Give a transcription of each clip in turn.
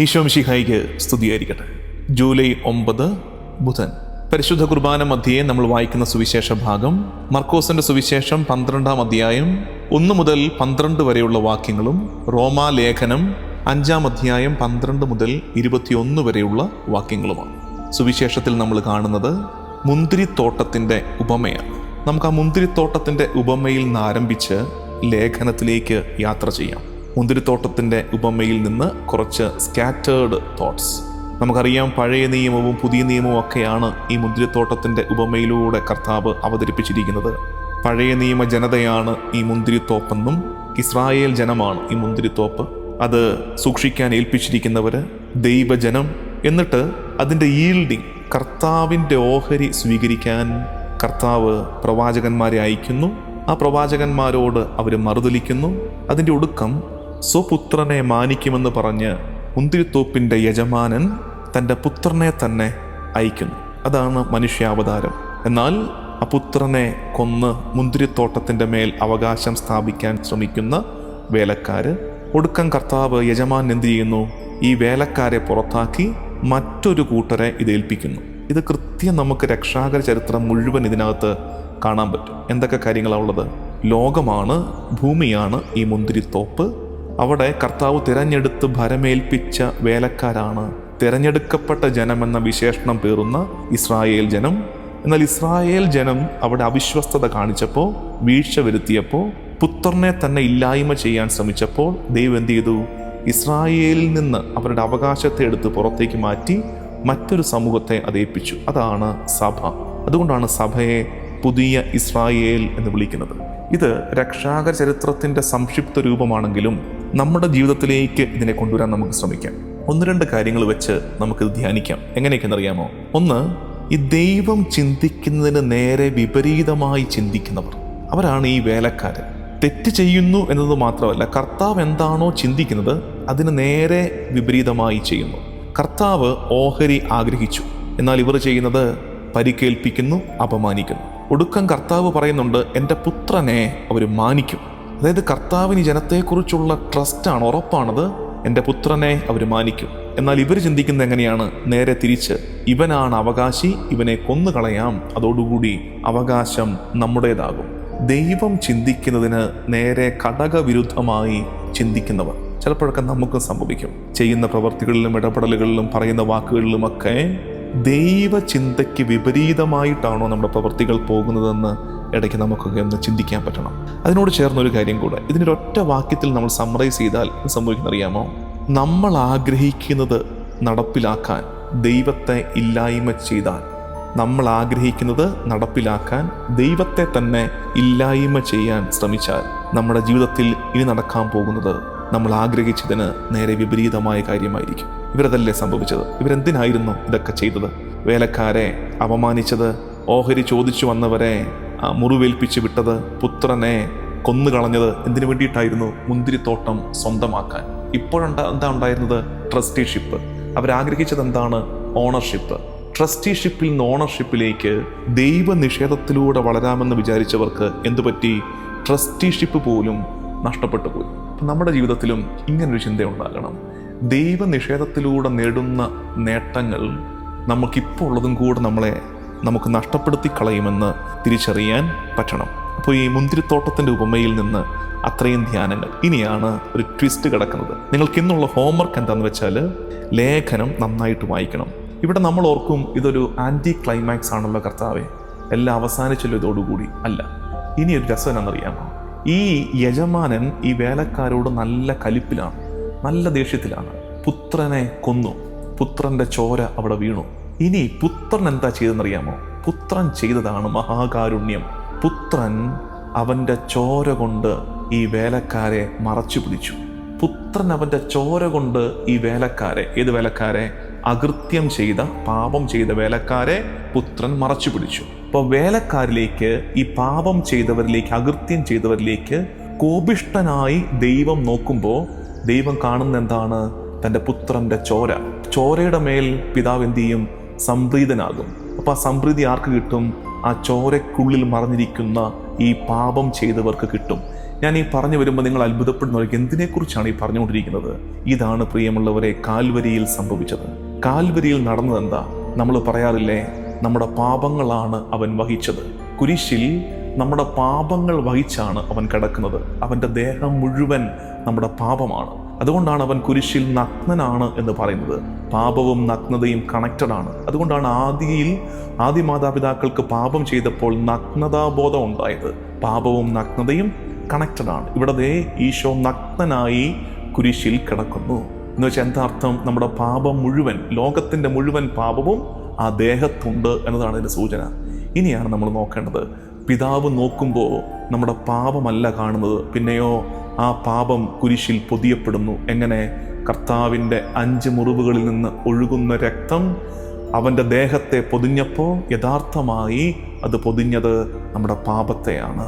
ഈശോംഷിഹായിക്ക് സ്തുതിയായിരിക്കട്ടെ. ജൂലൈ ഒമ്പത് ബുധൻ. പരിശുദ്ധ കുർബാന മധ്യയെ നമ്മൾ വായിക്കുന്ന സുവിശേഷ ഭാഗം മർക്കോസിന്റെ സുവിശേഷം പന്ത്രണ്ടാം അധ്യായം ഒന്ന് മുതൽ പന്ത്രണ്ട് വരെയുള്ള വാക്യങ്ങളും റോമാ ലേഖനം അഞ്ചാം അധ്യായം പന്ത്രണ്ട് മുതൽ ഇരുപത്തിയൊന്ന് വരെയുള്ള വാക്യങ്ങളുമാണ്. സുവിശേഷത്തിൽ നമ്മൾ കാണുന്നത് മുന്തിരിത്തോട്ടത്തിന്റെ ഉപമയാണ്. നമുക്ക് ആ മുന്തിരിത്തോട്ടത്തിന്റെ ഉപമയിൽ നിന്ന് ആരംഭിച്ച് ലേഖനത്തിലേക്ക് യാത്ര ചെയ്യാം. മുന്തിരിത്തോട്ടത്തിന്റെ ഉപമയിൽ നിന്ന് കുറച്ച് സ്കാറ്റേർഡ് തോട്ട്സ് നമുക്കറിയാം പഴയ നിയമവും പുതിയ നിയമവും ഒക്കെയാണ് ഈ മുന്തിരിത്തോട്ടത്തിന്റെ ഉപമയിലൂടെ കർത്താവ് അവതരിപ്പിച്ചിരിക്കുന്നത്. പഴയ നിയമ ജനതയാണ് ഈ മുന്തിരിത്തോപ്പെന്നും ഇസ്രായേൽ ജനമാണ് ഈ മുന്തിരിത്തോപ്പ്. അത് സൂക്ഷിക്കാൻ ഏൽപ്പിച്ചിരിക്കുന്നവർ ദൈവജനം എന്നിട്ട് അതിന്റെ ഈൽഡിങ് കർത്താവിന്റെ ഓഹരി സ്വീകരിക്കാൻ കർത്താവ് പ്രവാചകന്മാരെ അയക്കുന്നു. ആ പ്രവാചകന്മാരോട് അവർ മറുതലിക്കുന്നു. അതിന്റെ ഒടുക്കം സ്വപുത്രനെ മാനിക്കുമെന്ന് പറഞ്ഞ് മുന്തിരിത്തോപ്പിന്റെ യജമാനൻ തന്റെ പുത്രനെ തന്നെ അയക്കുന്നു. അതാണ് മനുഷ്യാവതാരം. എന്നാൽ ആ പുത്രനെ കൊന്ന് മുന്തിരിത്തോട്ടത്തിന്റെ മേൽ അവകാശം സ്ഥാപിക്കാൻ ശ്രമിക്കുന്ന വേലക്കാര് ഒടുക്കം കർത്താവ് യജമാൻ എന്ത് ചെയ്യുന്നു? ഈ വേലക്കാരെ പുറത്താക്കി മറ്റൊരു കൂട്ടരെ ഇത് ഏൽപ്പിക്കുന്നു. ഇത് കൃത്യം നമുക്ക് രക്ഷാകര ചരിത്രം മുഴുവൻ ഇതിനകത്ത് കാണാൻ പറ്റും. എന്തൊക്കെ കാര്യങ്ങളാണ് ഉള്ളത്? ലോകമാണ് ഭൂമിയാണ് ഈ മുന്തിരിത്തോപ്പ്. അവിടെ കർത്താവ് തിരഞ്ഞെടുത്ത് ഭരമേൽപ്പിച്ച വേലക്കാരാണ്. തിരഞ്ഞെടുക്കപ്പെട്ട ജനമെന്ന വിശേഷണം പേറുന്ന ഇസ്രായേൽ ജനം. എന്നാൽ ഇസ്രായേൽ ജനം അവിടെ അവിശ്വസ്തത കാണിച്ചപ്പോൾ വീഴ്ച വരുത്തിയപ്പോൾ പുത്രനെ തന്നെ ഇല്ലായ്മ ചെയ്യാൻ ശ്രമിച്ചപ്പോൾ ദൈവം എന്ത് ചെയ്തു? ഇസ്രായേലിൽ നിന്ന് അവരുടെ അവകാശത്തെ എടുത്ത് പുറത്തേക്ക് മാറ്റി മറ്റൊരു സമൂഹത്തെ അതേപ്പിച്ചു അതാണ് സഭ. അതുകൊണ്ടാണ് സഭയെ പുതിയ ഇസ്രായേൽ എന്ന് വിളിക്കുന്നത്. ഇത് രക്ഷാക ചരിത്രത്തിന്റെ സംക്ഷിപ്ത രൂപമാണെങ്കിലും നമ്മുടെ ജീവിതത്തിലേക്ക് ഇതിനെ കൊണ്ടുവരാൻ നമുക്ക് ശ്രമിക്കാം. ഒന്ന് രണ്ട് കാര്യങ്ങൾ വെച്ച് നമുക്കിത് ധ്യാനിക്കാം. എങ്ങനെയൊക്കെയെന്നറിയാമോ ഒന്ന് ഈ ദൈവം ചിന്തിക്കുന്നതിന് നേരെ വിപരീതമായി ചിന്തിക്കുന്നവർ. അവരാണ് ഈ വേലക്കാരൻ തെറ്റ് ചെയ്യുന്നു എന്നത് മാത്രമല്ല കർത്താവ് എന്താണോ ചിന്തിക്കുന്നത് അതിന് നേരെ വിപരീതമായി ചെയ്യുന്നു. കർത്താവ് ഓഹരി ആഗ്രഹിച്ചു. എന്നാൽ ഇവർ ചെയ്യുന്നത് പരിക്കേൽപ്പിക്കുന്നു അപമാനിക്കുന്നു. ഒടുക്കം കർത്താവ് പറയുന്നുണ്ട് എന്റെ പുത്രനെ അവർ മാനിക്കും. അതായത് കർത്താവിന് ജനത്തെക്കുറിച്ചുള്ള ട്രസ്റ്റാണ് ഉറപ്പാണത് എന്റെ പുത്രനെ അവർ മാനിക്കും. എന്നാൽ ഇവർ ചിന്തിക്കുന്നത് എങ്ങനെയാണ്? നേരെ തിരിച്ച് ഇവനാണ് അവകാശി ഇവനെ കൊന്നുകളയാം അതോടുകൂടി അവകാശം നമ്മുടേതാകും. ദൈവം ചിന്തിക്കുന്നതിന് നേരെ ഘടകവിരുദ്ധമായി ചിന്തിക്കുന്നവർ. ചിലപ്പോഴൊക്കെ നമുക്ക് സംഭവിക്കും. ചെയ്യുന്ന പ്രവർത്തികളിലും ഇടപെടലുകളിലും പറയുന്ന വാക്കുകളിലുമൊക്കെ ദൈവചിന്തയ്ക്ക് വിപരീതമായിട്ടാണോ നമ്മുടെ പ്രവൃത്തികൾ പോകുന്നതെന്ന് ഇടയ്ക്ക് നമുക്കൊക്കെ ഒന്ന് ചിന്തിക്കാൻ പറ്റണം. അതിനോട് ചേർന്നൊരു കാര്യം കൂടെ. ഇതിന്റെ ഒറ്റ വാക്യത്തിൽ നമ്മൾ സമ്മറൈസ് ചെയ്താൽ സംഭവിക്കുന്ന അറിയാമോ? നമ്മൾ ആഗ്രഹിക്കുന്നത് നടപ്പിലാക്കാൻ ദൈവത്തെ ഇല്ലായ്മ ചെയ്താൽ. നമ്മൾ ആഗ്രഹിക്കുന്നത് നടപ്പിലാക്കാൻ ദൈവത്തെ തന്നെ ഇല്ലായ്മ ചെയ്യാൻ ശ്രമിച്ചാൽ നമ്മുടെ ജീവിതത്തിൽ ഇനി നടക്കാൻ പോകുന്നത് നമ്മൾ ആഗ്രഹിച്ചതിന് നേരെ വിപരീതമായ കാര്യമായിരിക്കും. ഇവരതല്ലേ സംഭവിച്ചത്? ഇവരെന്തിനായിരുന്നു ഇതൊക്കെ ചെയ്തത്? വേലക്കാരെ അപമാനിച്ചത് ഓഹരി ചോദിച്ചു വന്നവരെ മുറിവേൽപ്പിച്ച് വിട്ടത് പുത്രനെ കൊന്നുകളഞ്ഞത് എന്തിനു വേണ്ടിയിട്ടായിരുന്നു മുന്തിരിത്തോട്ടം സ്വന്തമാക്കാൻ? ഇപ്പോഴുണ്ട എന്താ ഉണ്ടായിരുന്നത്? ട്രസ്റ്റിഷിപ്പ്. അവരാഗ്രഹിച്ചത് എന്താണ് ഓണർഷിപ്പ്. ട്രസ്റ്റിഷിപ്പിൽ നിന്ന് ഓണർഷിപ്പിലേക്ക് ദൈവനിഷേധത്തിലൂടെ വളരാമെന്ന് വിചാരിച്ചവർക്ക് എന്തുപറ്റി? ട്രസ്റ്റിഷിപ്പ് പോലും നഷ്ടപ്പെട്ടു പോയി. നമ്മുടെ ജീവിതത്തിലും ഇങ്ങനൊരു ചിന്ത ഉണ്ടാകണം ദൈവനിഷേധത്തിലൂടെ നേടുന്ന നേട്ടങ്ങൾ നമുക്കിപ്പോൾ ഉള്ളതും കൂടെ നമ്മളെ നമുക്ക് നഷ്ടപ്പെടുത്തി കളയുമെന്ന് തിരിച്ചറിയാൻ പറ്റണം. അപ്പോൾ ഈ മുന്തിരിത്തോട്ടത്തിന്റെ ഉപമയിൽ നിന്ന് അത്രയും ധ്യാനങ്ങൾ. ഇനിയാണ് ഒരു ട്വിസ്റ്റ് കിടക്കുന്നത്. നിങ്ങൾക്ക് ഇന്നുള്ള ഹോംവർക്ക് എന്താണെന്ന് വെച്ചാൽ ലേഖനം നന്നായിട്ട് വായിക്കണം. ഇവിടെ നമ്മൾ ഓർക്കും ഇതൊരു ആന്റി ക്ലൈമാക്സ് ആണല്ലോ കർത്താവെ. എല്ലാം അവസാനിച്ചല്ലോ ഇതോടുകൂടി അല്ല ഇനി ഒരു രസം എന്നറിയാമോ ഈ യജമാനൻ ഈ വേലക്കാരോട് നല്ല കലിപ്പിലാണ്. നല്ല ദേഷ്യത്തിലാണ്. പുത്രനെ കൊന്നു. പുത്രന്റെ ചോര അവിടെ വീണു. ഇനി പുത്രൻ എന്താ ചെയ്തെന്നറിയാമോ പുത്രൻ ചെയ്തതാണ് മഹാകാരുണ്യം. പുത്രൻ അവന്റെ ചോര കൊണ്ട് ഈ വേലക്കാരെ മറച്ചു പിടിച്ചു. പുത്രൻ അവന്റെ ചോര കൊണ്ട് ഈ വേലക്കാരെ ഏത് വേലക്കാരെ? അകൃത്യം ചെയ്ത പാപം ചെയ്ത വേലക്കാരെ പുത്രൻ മറച്ചു പിടിച്ചു. അപ്പോൾ വേലക്കാരിലേക്ക് ഈ പാപം ചെയ്തവരിലേക്ക് അകൃത്യം ചെയ്തവരിലേക്ക് കോപിഷ്ടനായി ദൈവം നോക്കുമ്പോൾ ദൈവം കാണുന്ന എന്താണ് തന്റെ പുത്രന്റെ ചോര. ചോരയുടെ മേൽ പിതാവ് എന്തു ചെയ്യും? സംപ്രീതനാകും. അപ്പോൾ ആ സംപ്രീതി ആർക്ക് കിട്ടും? ആ ചോരക്കുള്ളിൽ മറഞ്ഞിരിക്കുന്ന ഈ പാപം ചെയ്തവർക്ക് കിട്ടും. ഞാൻ ഈ പറഞ്ഞു വരുമ്പോൾ നിങ്ങൾ അത്ഭുതപ്പെടുന്നവർക്ക് എന്തിനെക്കുറിച്ചാണ് ഈ പറഞ്ഞുകൊണ്ടിരിക്കുന്നത്? ഇതാണ് പ്രിയമുള്ളവരെ കാൽവരിയിൽ സംഭവിച്ചത്. കാൽവരിയിൽ നടന്നതെന്താ? നമ്മൾ പറയാറില്ലേ നമ്മുടെ പാപങ്ങളാണ് അവൻ വഹിച്ചത്. കുരിശിൽ നമ്മുടെ പാപങ്ങൾ വഹിച്ചാണ് അവൻ കിടക്കുന്നത്. അവന്റെ ദേഹം മുഴുവൻ നമ്മുടെ പാപമാണ്. അതുകൊണ്ടാണ് അവൻ കുരിശിൽ നഗ്നനാണ് എന്ന് പറയുന്നത്. പാപവും നഗ്നതയും കണക്റ്റഡ് ആണ്. അതുകൊണ്ടാണ് ആദിയിൽ ആദ്യ മാതാപിതാക്കൾക്ക് പാപം ചെയ്തപ്പോൾ നഗ്നതാബോധം ഉണ്ടായത്. പാപവും നഗ്നതയും കണക്റ്റഡ് ആണ്. ഇവിടെ ദേ ഈശോ നഗ്നനായി കുരിശിൽ കിടക്കുന്നു. എന്ന് വെച്ചാൽ എന്താ അർത്ഥം? നമ്മുടെ പാപം മുഴുവൻ ലോകത്തിന്റെ മുഴുവൻ പാപവും ആ ദേഹത്തുണ്ട് എന്നതാണ് ഇതിന്റെ സൂചന. ഇനിയാണ് നമ്മൾ നോക്കേണ്ടത്. പിതാവ് നോക്കുമ്പോൾ നമ്മുടെ പാപമല്ല കാണുന്നത്. പിന്നെയോ ആ പാപം കുരിശിൽ പൊതിയപ്പെടുന്നു. എങ്ങനെ? കർത്താവിന്റെ അഞ്ച് മുറിവുകളിൽ നിന്ന് ഒഴുകുന്ന രക്തം അവന്റെ ദേഹത്തെ പൊതിഞ്ഞപ്പോൾ യഥാർത്ഥമായി അത് പൊതിഞ്ഞത് നമ്മുടെ പാപത്തെയാണ്.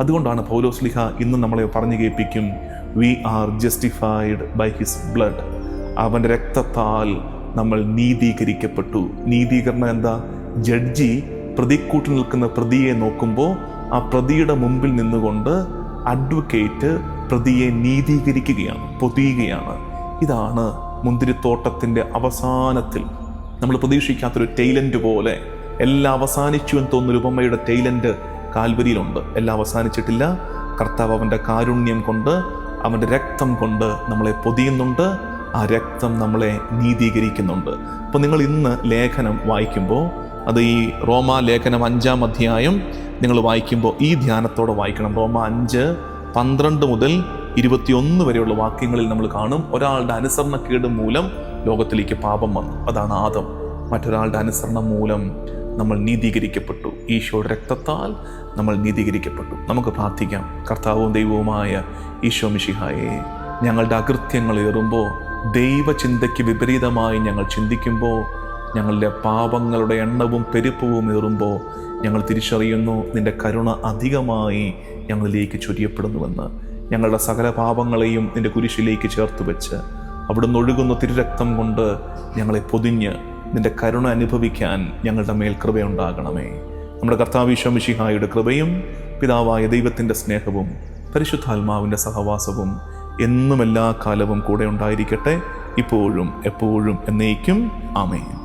അതുകൊണ്ടാണ് പൗലോസ്ലിഹ ഇന്ന് നമ്മളെ പറഞ്ഞു കേൾപ്പിക്കും we are justified by his blood അവന്റെ രക്തത്താൽ നമ്മൾ നീതീകരിക്കപ്പെട്ടു. നീതീകരണം എന്താ? ജഡ്ജി പ്രതിക്കൂട്ടി നിൽക്കുന്ന പ്രതിയെ നോക്കുമ്പോൾ ആ പ്രതിയുടെ മുമ്പിൽ നിന്നുകൊണ്ട് അഡ്വക്കേറ്റ് പ്രതിയെ നീതീകരിക്കുകയാണ് പൊതിയുകയാണ്. ഇതാണ് മുന്തിരിത്തോട്ടത്തിന്റെ അവസാനത്തിൽ. നമ്മൾ പ്രതീക്ഷിക്കാത്തൊരു ടൈലന്റ് പോലെ എല്ലാം അവസാനിച്ചു എന്ന് തോന്നുന്ന ഉപമയുടെ ടൈലന്റ് കാൽവരിയിലുണ്ട്. എല്ലാം അവസാനിച്ചിട്ടില്ല. കർത്താവ് അവന്റെ കാരുണ്യം കൊണ്ട് അവന്റെ രക്തം കൊണ്ട് നമ്മളെ പൊതിയുന്നുണ്ട്. ആ രക്തം നമ്മളെ നീതീകരിക്കുന്നുണ്ട്. അപ്പോൾ നിങ്ങൾ ഇന്ന് ലേഖനം വായിക്കുമ്പോൾ അത് ഈ റോമ ലേഖനം അഞ്ചാം അധ്യായം നിങ്ങൾ വായിക്കുമ്പോൾ ഈ ധ്യാനത്തോടെ വായിക്കണം. റോമ അഞ്ച് പന്ത്രണ്ട് മുതൽ ഇരുപത്തിയൊന്ന് വരെയുള്ള വാക്യങ്ങളിൽ നമ്മൾ കാണും. ഒരാളുടെ അനുസരണക്കേട് മൂലം ലോകത്തിലേക്ക് പാപം വന്നു. അതാണ് ആദം. മറ്റൊരാളുടെ അനുസരണം മൂലം നമ്മൾ നീതീകരിക്കപ്പെട്ടു. ഈശോയുടെ രക്തത്താൽ നമ്മൾ നീതീകരിക്കപ്പെട്ടു. നമുക്ക് പ്രാർത്ഥിക്കാം. കർത്താവും ദൈവവുമായ ഈശോ മിഷിഹായെ ഞങ്ങളുടെ അകൃത്യങ്ങൾ ഏറുമ്പോൾ ദൈവചിന്തയ്ക്ക് വിപരീതമായി ഞങ്ങൾ ചിന്തിക്കുമ്പോൾ ഞങ്ങളുടെ പാപങ്ങളുടെ എണ്ണവും പെരുപ്പവും ഏറുമ്പോൾ ഞങ്ങൾ തിരിച്ചറിയുന്നു നിന്റെ കരുണ അധികമായി ഞങ്ങളിലേക്ക് ചൊരിയപ്പെടുന്നുവെന്ന്. ഞങ്ങളുടെ സകല പാപങ്ങളെയും നിന്റെ കുരിശിലേക്ക് ചേർത്ത് വെച്ച് അവിടുന്ന് ഒഴുകുന്ന തിരുരക്തം കൊണ്ട് ഞങ്ങളെ പൊതിഞ്ഞ് നിന്റെ കരുണ അനുഭവിക്കാൻ ഞങ്ങളുടെ മേൽ കൃപയുണ്ടാകണമേ. നമ്മുടെ കർത്താവിശ്വമിഷിഹായുടെ കൃപയും പിതാവായ ദൈവത്തിന്റെ സ്നേഹവും പരിശുദ്ധാത്മാവിന്റെ സഹവാസവും എന്നും എല്ലാ കാലവും കൂടെ ഉണ്ടായിരിക്കട്ടെ. ഇപ്പോഴും എപ്പോഴും എന്നേക്കും. ആമേൻ.